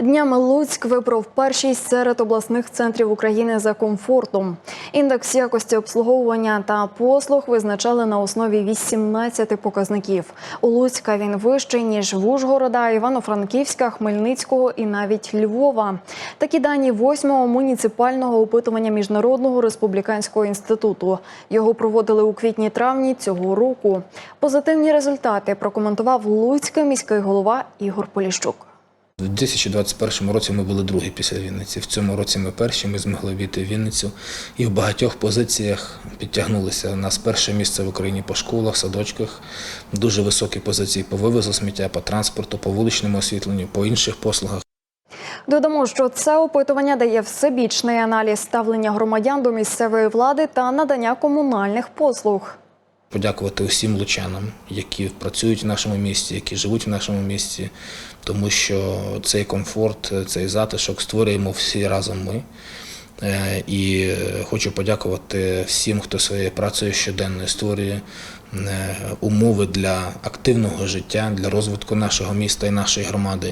Днями Луцьк вибрав першість серед обласних центрів України за комфортом. Індекс якості обслуговування та послуг визначали на основі 18 показників. У Луцька він вищий ніж в Ужгорода, Івано-Франківська, Хмельницького і навіть Львова. Такі дані восьмого муніципального опитування міжнародного республіканського інституту. Його проводили у квітні-травні цього року. Позитивні результати прокоментував Луцький міський голова Ігор Поліщук. У 2021 році ми були другі після Вінниці. В цьому році ми перші. Ми змогли війти в Вінницю і в багатьох позиціях підтягнулися. У нас перше місце в Україні по школах, садочках, дуже високі позиції по вивозу сміття, по транспорту, по вуличному освітленню, по інших послугах. Додамо, що це опитування дає всебічний аналіз ставлення громадян до місцевої влади та надання комунальних послуг. Подякувати усім лучанам, які працюють в нашому місті, які живуть в нашому місті, тому що цей комфорт, цей затишок створюємо всі разом ми. Е, І хочу подякувати всім, хто своєю працею щоденно створює е, умови для активного життя, для розвитку нашого міста і нашої громади.